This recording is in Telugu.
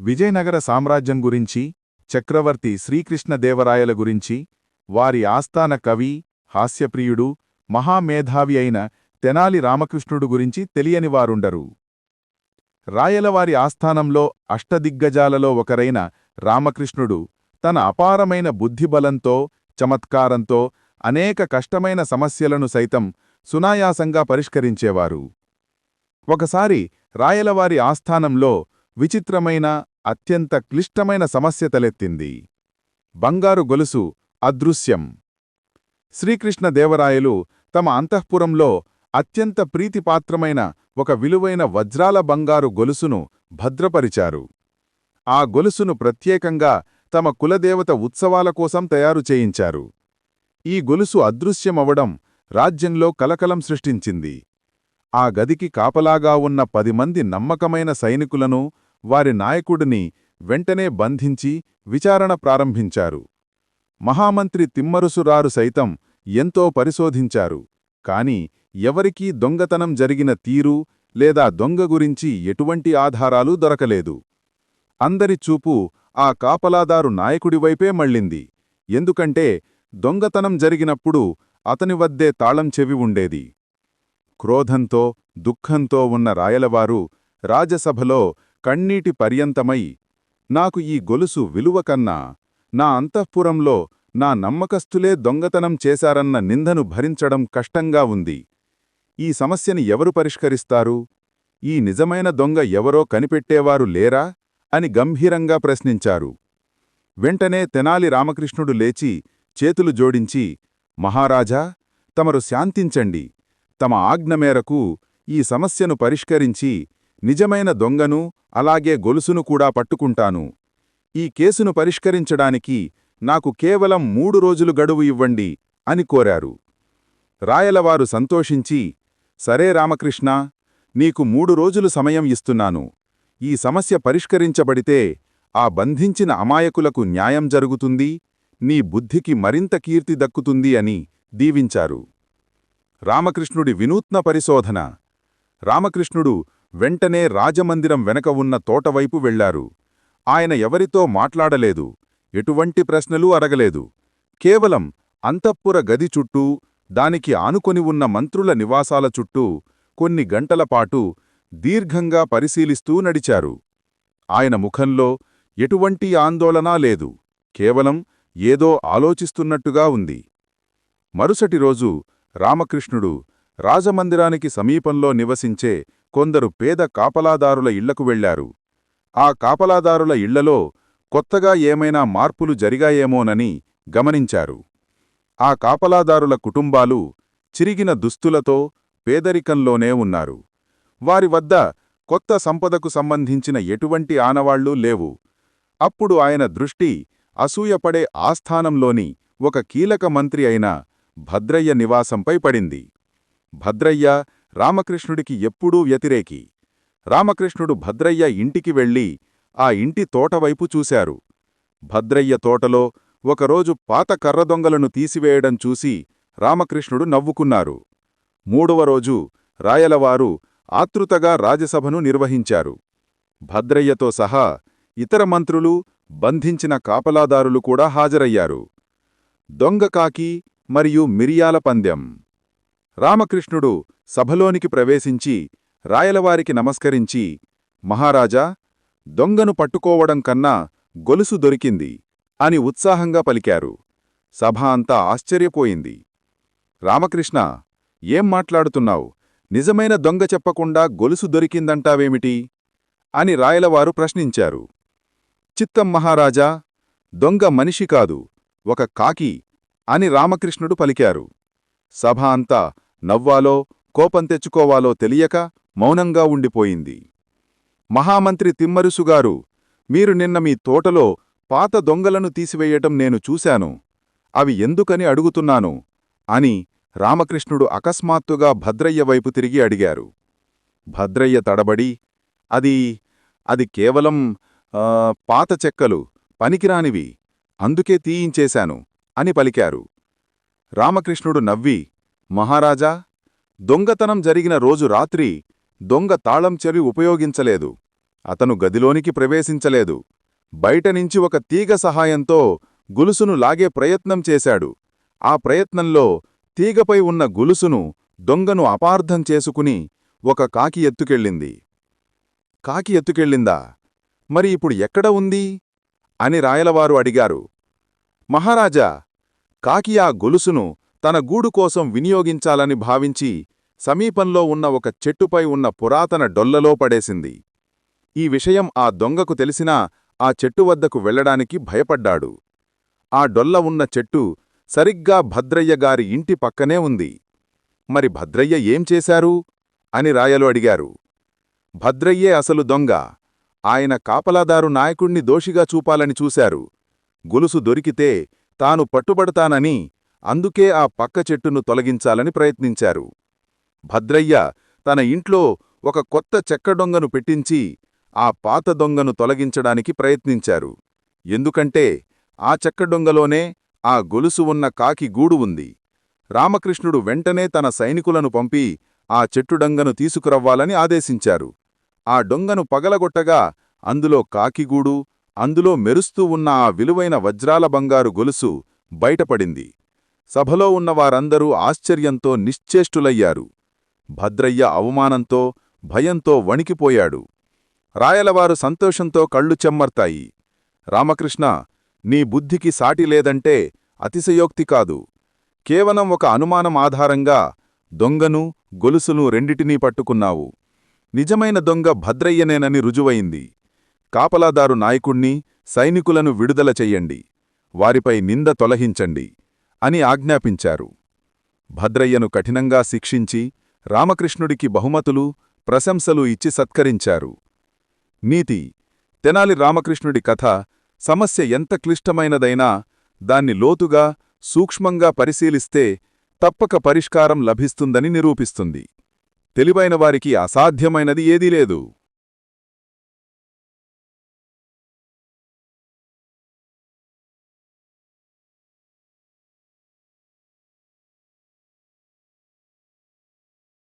విజయనగర సామ్రాజ్యం గురించి చక్రవర్తి శ్రీకృష్ణదేవరాయల గురించి వారి ఆస్థాన కవి హాస్యప్రియుడు మహామేధావి అయిన తెనాలి రామకృష్ణుడు గురించి తెలియనివారుండరు. రాయలవారి ఆస్థానంలో అష్టదిగ్గజాలలో ఒకరైన రామకృష్ణుడు తన అపారమైన బుద్ధిబలంతో చమత్కారంతో అనేక కష్టమైన సమస్యలను సైతం సునాయాసంగా పరిష్కరించేవారు. ఒకసారి రాయలవారి ఆస్థానంలో విచిత్రమైన అత్యంత క్లిష్టమైన సమస్య తలెత్తింది. బంగారు గొలుసు అదృశ్యం. శ్రీకృష్ణదేవరాయలు తమ అంతఃపురంలో అత్యంత ప్రీతిపాత్రమైన ఒక విలువైన వజ్రాల బంగారు గొలుసును భద్రపరిచారు. ఆ గొలుసును ప్రత్యేకంగా తమ కులదేవత ఉత్సవాల కోసం తయారు చేయించారు. ఈ గొలుసు అదృశ్యమవడం రాజ్యంలో కలకలం సృష్టించింది. ఆ గదికి కాపలాగా ఉన్న పది మంది నమ్మకమైన సైనికులను వారి నాయకుడిని వెంటనే బంధించి విచారణ ప్రారంభించారు. మహామంత్రి తిమ్మరుసురారు సైతం ఎంతో పరిశోధించారు. కాని ఎవరికీ దొంగతనం జరిగిన తీరు లేదా దొంగ గురించి ఎటువంటి ఆధారాలు దొరకలేదు. అందరి చూపు ఆ కాపలాదారు నాయకుడివైపే మళ్ళింది. ఎందుకంటే దొంగతనం జరిగినప్పుడు అతని వద్దే తాళం చెవి ఉండేది. క్రోధంతో దుఃఖంతో ఉన్న రాయలవారు రాజసభలో కన్నీటి పర్యంతమై నాకు ఈ గొలుసు విలువ కన్నా నా అంతఃపురంలో నా నమ్మకస్తులే దొంగతనం చేశారన్న నిందను భరించడం కష్టంగా ఉంది. ఈ సమస్యని ఎవరు పరిష్కరిస్తారు? ఈ నిజమైన దొంగ ఎవరో కనిపెట్టేవారు లేరా? అని గంభీరంగా ప్రశ్నించారు. వెంటనే తెనాలి రామకృష్ణుడు లేచి చేతులు జోడించి మహారాజా తమరు శాంతించండి. తమ ఆజ్ఞ మేరకు ఈ సమస్యను పరిష్కరించి నిజమైన దొంగను అలాగే గొలుసును కూడా పట్టుకుంటాను. ఈ కేసును పరిష్కరించడానికి నాకు కేవలం మూడు రోజులు గడువు ఇవ్వండి అని కోరారు. రాయలవారు సంతోషించి సరే రామకృష్ణ నీకు మూడు రోజులు సమయం ఇస్తున్నాను. ఈ సమస్య పరిష్కరించబడితే ఆ బంధించిన అమాయకులకు న్యాయం జరుగుతుంది నీ బుద్ధికి మరింత కీర్తి దక్కుతుంది అని దీవించారు. రామకృష్ణుడి వినూత్న పరిశోధన. రామకృష్ణుడు వెంటనే రాజమందిరం వెనక ఉన్న తోటవైపు వెళ్ళారు ఆయన ఎవరితో మాట్లాడలేదు. ఎటువంటి ప్రశ్నలు అడగలేదు. కేవలం అంతఃపుర గది చుట్టూ దానికి ఆనుకొని ఉన్న మంత్రుల నివాసాల చుట్టూ కొన్ని గంటలపాటు దీర్ఘంగా పరిశీలిస్తూ నడిచారు. ఆయన ముఖంలో ఎటువంటి ఆందోళనా లేదు. కేవలం ఏదో ఆలోచిస్తున్నట్టుగా ఉంది. మరుసటి రోజు రామకృష్ణుడు రాజమందిరానికి సమీపంలో నివసించే కొందరు పేద కాపలాదారుల ఇళ్ళకు వెళ్ళారు ఆ కాపలాదారుల ఇళ్ళలో కొత్తగా ఏమైనా మార్పులు జరిగాయేమోనని గమనించారు. ఆ కాపలాదారుల కుటుంబాలు చిరిగిన దుస్తులతో పేదరికంలోనే ఉన్నారు. వారి వద్ద కొత్త సంపదకు సంబంధించిన ఎటువంటి ఆనవాళ్ళూ లేవు. అప్పుడు ఆయన దృష్టి అసూయపడే ఆస్థానంలోని ఒక కీలక మంత్రి అయిన భద్రయ్య నివాసంపై పడింది. భద్రయ్య రామకృష్ణుడికి ఎప్పుడూ వ్యతిరేకి. రామకృష్ణుడు భద్రయ్య ఇంటికి వెళ్ళి ఆ ఇంటి తోటవైపు చూశారు. భద్రయ్య తోటలో ఒకరోజు పాత కర్రదొంగలను తీసివేయడం చూసి రామకృష్ణుడు నవ్వుకున్నారు. మూడవ రోజు రాయలవారు ఆతృతగా రాజసభను నిర్వహించారు. భద్రయ్యతో సహా ఇతర మంత్రులు బంధించిన కాపలాదారులు కూడా హాజరయ్యారు. దొంగకాకి మరియు మిరియాల పందెం రామకృష్ణుడు సభలోనికి ప్రవేశించి రాయలవారికి నమస్కరించి మహారాజా దొంగను పట్టుకోవడం కన్నా గొలుసు దొరికింది అని ఉత్సాహంగా పలికారు. సభ అంతా ఆశ్చర్యపోయింది. రామకృష్ణ ఏం మాట్లాడుతున్నావు? నిజమైన దొంగ చెప్పకుండా గొలుసు దొరికిందంటావేమిటి? అని రాయలవారు ప్రశ్నించారు. చిత్తం మహారాజా దొంగ మనిషి కాదు ఒక కాకి అని రామకృష్ణుడు పలికారు. సభ అంతా నవ్వాలో కోపం తెచ్చుకోవాలో తెలియక మౌనంగా ఉండిపోయింది. మహామంత్రి తిమ్మరుసుగారు మీరు నిన్న మీ తోటలో పాత దొంగలను తీసివేయటం నేను చూశాను. అవి ఎందుకని అడుగుతున్నాను? అని రామకృష్ణుడు అకస్మాత్తుగా భద్రయ్య వైపు తిరిగి అడిగారు. భద్రయ్య తడబడి అది అది కేవలం పాత చెక్కలు పనికిరానివి అందుకే తీయించేశాను అని పలికారు. రామకృష్ణుడు నవ్వి మహారాజా దొంగతనం జరిగిన రోజు రాత్రి దొంగ తాళం చెవి ఉపయోగించలేదు. అతను గదిలోనికి ప్రవేశించలేదు. బయటనించి ఒక తీగ సహాయంతో గులుసును లాగే ప్రయత్నం చేశాడు. ఆ ప్రయత్నంలో తీగపై ఉన్న గులుసును దొంగను అపార్థం చేసుకుని ఒక కాకి ఎత్తుకెళ్ళింది. కాకి ఎత్తుకెళ్ళిందా? మరి ఇప్పుడు ఎక్కడ ఉంది? అని రాయలవారు అడిగారు. మహారాజా కాకి ఆ గొలుసును తన గూడు కోసం వినియోగించాలని భావించి సమీపంలో ఉన్న ఒక చెట్టుపై ఉన్న పురాతన డొల్లలో పడేసింది. ఈ విషయం ఆ దొంగకు తెలిసినా ఆ చెట్టు వద్దకు వెళ్ళడానికి భయపడ్డాడు. ఆ డొల్ల ఉన్న చెట్టు సరిగ్గా భద్రయ్య గారి ఇంటి పక్కనే ఉంది. మరి భద్రయ్య ఏం చేశారు? అని రాయలు అడిగారు. భద్రయ్యే అసలు దొంగ. ఆయన కాపలాదారు నాయకుణ్ణి దోషిగా చూపాలని చూశారు. గొలుసు దొరికితే తాను పట్టుబడతానని అందుకే ఆ పక్క చెట్టును తొలగించాలని ప్రయత్నించారు. భద్రయ్య తన ఇంట్లో ఒక కొత్త చెక్క దొంగను పెట్టించి ఆ పాత దొంగను తొలగించడానికి ప్రయత్నించారు. ఎందుకంటే ఆ చెక్క దొంగలోనే ఆ గొలుసు ఉన్న కాకి గూడు ఉంది. రామకృష్ణుడు వెంటనే తన సైనికులను పంపి ఆ చెట్టు డొంగను తీసుకురవ్వాలని ఆదేశించారు. ఆ డొంగను పగలగొట్టగా అందులో కాకిగూడు అందులో మెరుస్తూ ఉన్న ఆ విలువైన వజ్రాల బంగారు గొలుసు బయటపడింది. సభలో ఉన్న వారందరూ ఆశ్చర్యంతో నిశ్చేష్టులయ్యారు. భద్రయ్య అవమానంతో భయంతో వణికిపోయాడు. రాయలవారు సంతోషంతో కళ్ళు చెమ్మర్తాయి. రామకృష్ణ నీ బుద్ధికి సాటి లేదంటే అతిశయోక్తి కాదు. కేవలం ఒక అనుమానం ఆధారంగా దొంగను గొలుసును రెండిటినీ పట్టుకున్నావు. నిజమైన దొంగ భద్రయ్యనేనని రుజువయింది కాపలాదారు నాయకుణ్ణి సైనికులను విడుదల చెయ్యండి. వారిపై నింద తొలహించండి అని ఆజ్ఞాపించారు. భద్రయ్యను కఠినంగా శిక్షించి రామకృష్ణుడికి బహుమతులు ప్రశంసలు ఇచ్చి సత్కరించారు. నీతి తెనాలి రామకృష్ణుడి కథ సమస్య ఎంత క్లిష్టమైనదైనా దాన్ని లోతుగా సూక్ష్మంగా పరిశీలిస్తే తప్పక పరిష్కారం లభిస్తుందని నిరూపిస్తుంది. తెలివైనవారికి అసాధ్యమైనది ఏదీ లేదు.